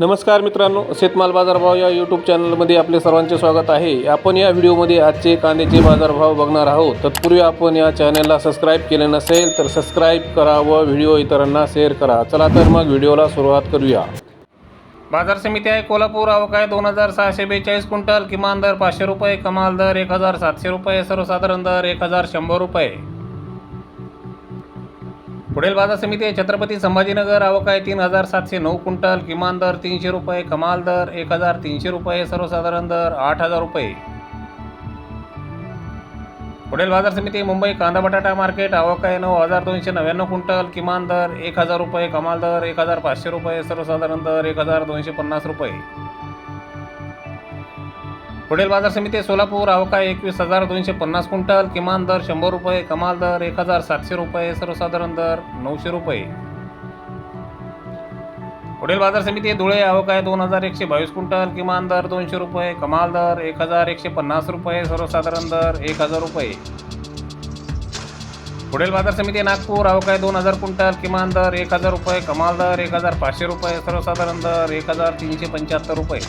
नमस्कार मित्रांनो शेतमाल बाजारभाव या यूट्यूब चॅनलमध्ये आपले सर्वांचे स्वागत आहे. आपण या व्हिडिओमध्ये आजचे कांद्याचे बाजारभाव बघणार आहोत. तत्पूर्वी आपण या चॅनलला सबस्क्राईब केले नसेल तर सबस्क्राईब करा व व्हिडिओ इतरांना शेअर करा. चला तर मग व्हिडिओला सुरुवात करूया. बाजार समिती आहे कोल्हापूर अवकाय दोन हजार सहाशे बेचाळीस क्विंटल. किमान दर पाचशे रुपये कमाल दर एक हजार सातशे रुपये सर्वसाधारण दर एक हजार शंभर रुपये. पुढील बाजार समिती आहे छत्रपती संभाजीनगर आवक आहे तीन हजार सातशे नऊ क्विंटल किमान दर तीनशे रुपये कमाल दर एक हजार तीनशे रुपये सर्वसाधारण दर आठ हजार रुपये. पुढील बाजार समिती मुंबई कांदा बटाटा मार्केट आवक आहे नऊ हजार दोनशे नव्याण्णव क्विंटल किमान दर एक हजार रुपये कमाल दर एक हजार पाचशे रुपये सर्वसाधारण दर एक हजार दोनशे पन्नास रुपये. पुढील बाजार समिती सोलापूर अवकाय एकवीस हजार दोनशे पन्नास क्विंटल किमान दर शंभर रुपये कमाल दर एक हजार सातशे रुपये सर्वसाधारण दर नऊशे रुपये. पुढील बाजार समिती धुळे अवकाय दोन हजार एकशे बावीस क्विंटल किमान दर दोनशे रुपये कमाल दर एक हजार एकशे पन्नास रुपये सर्वसाधारण दर एक हजार रुपये. पुढील बाजार समिती नागपूर अवकाय दोन हजार क्विंटल किमान दर एक हजार रुपये कमाल दर एक हजार पाचशे रुपये सर्वसाधारण दर एक हजार तीनशे पंच्याहत्तर रुपये.